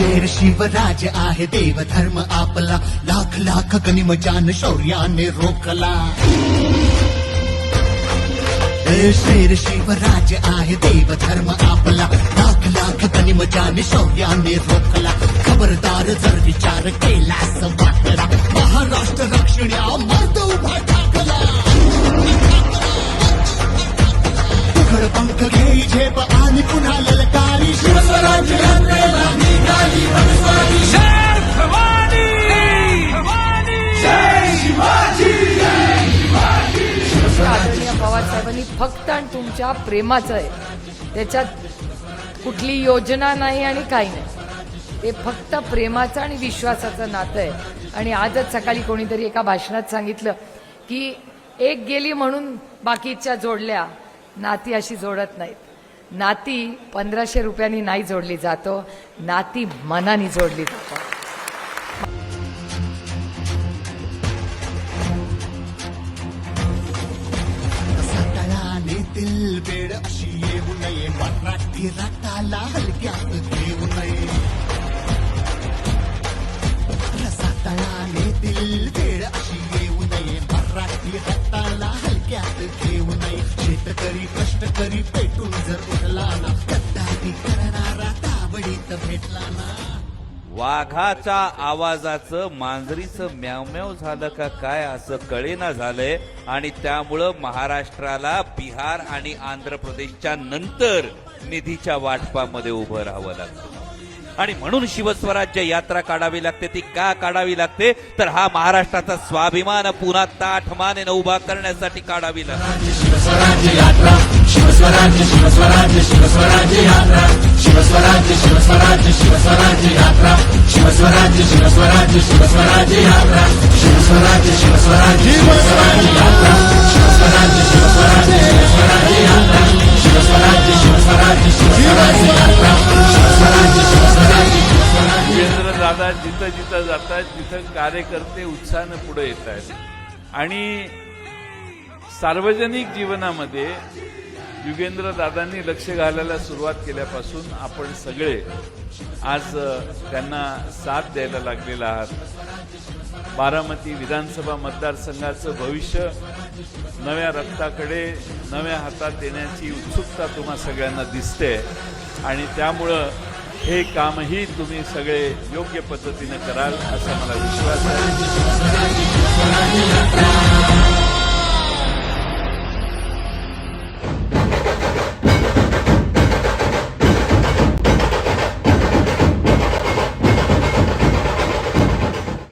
शेर शिवराज आहे देव धर्म आपला. लाख लाख गनिमजान शौर्याने रोखला. ए, शेर शिवराज आहे देव धर्म आपला. लाख लाख गनिमजान शौर्याने रोखला. खबरदार जर विचार केलास पवार फक्त आणि तुमच्या प्रेमाचं आहे. त्याच्यात कुठली योजना नाही आणि काही नाही. ते फक्त प्रेमाचं आणि विश्वासाचं नातं आहे. आणि आजच सकाळी कोणीतरी एका भाषणात सांगितलं की एक गेली म्हणून बाकीच्या जोडल्या नाती अशी जोडत नाहीत. नाती पंधराशे रुपयांनी नाही जोडली जातो नाती मनाने जोडली जातो. मराठी रटाला हलक्यात घेऊ नये. रसातळाने दिल वेळ अशी येऊ नये. मराठी रटाला हलक्यात घेऊ नये. शेतकरी कष्टकरी पेटून जर उठला ना गद्दारी करणारा ताबडीत भेटला ना. वाघाच्या आवाजाचं मांजरीचं म्यावम्याव झालं का काय असं कळेना झालंय. आणि त्यामुळं महाराष्ट्राला बिहार आणि आंध्र प्रदेशच्या नंतर निधीच्या वाटपामध्ये उभं राहावं लागतं. आणि म्हणून शिवस्वराज्य यात्रा काढावी लागते ती का काढावी लागते? तर हा महाराष्ट्राचा स्वाभिमान पुन्हा ताठ मानेनं उभा करण्यासाठी काढावी लागते. शिवस्वराज्य यात्रा शिवस्वराज्य शिवस्वराज्य शिवस्वराज्य यात्रा. शिवस्वराज्य शिवस्वराज्य यात्रा. शिवस्वराज्य शिवस्वराज्य शिवस्वराज्य यात्रा. शिवस्वराज्य शिवस्वराज्य शिवस्वराज्य यात्रा. शिवस्वराज्य शिवस्वराज्य शिवस्वराज्य यात्रा. शिवस्वराज्य शिवस्वराज्य शिवस्वराज्य यात्रा. शिवस्वराज्य शिवस्वराज्य दादा जिथं जिथं जातात तिथं कार्यकर्ते उत्साहानं पुढे येत आहेत आणि सार्वजनिक जीवनामध्ये युगेंद्र दादांनी लक्ष घालायला सुरुवात केल्यापासून आपण सगळे आज त्यांना साथ द्यायला लागलेला आहात. बारामती विधानसभा मतदारसंघाचं भविष्य नव्या रक्ताकडे नव्या हातात देण्याची उत्सुकता तुम्हा सगळ्यांना दिसते. आणि त्यामुळं हे कामही तुम्ही सगळे योग्य पद्धतीने कराल असा मला विश्वास आहे.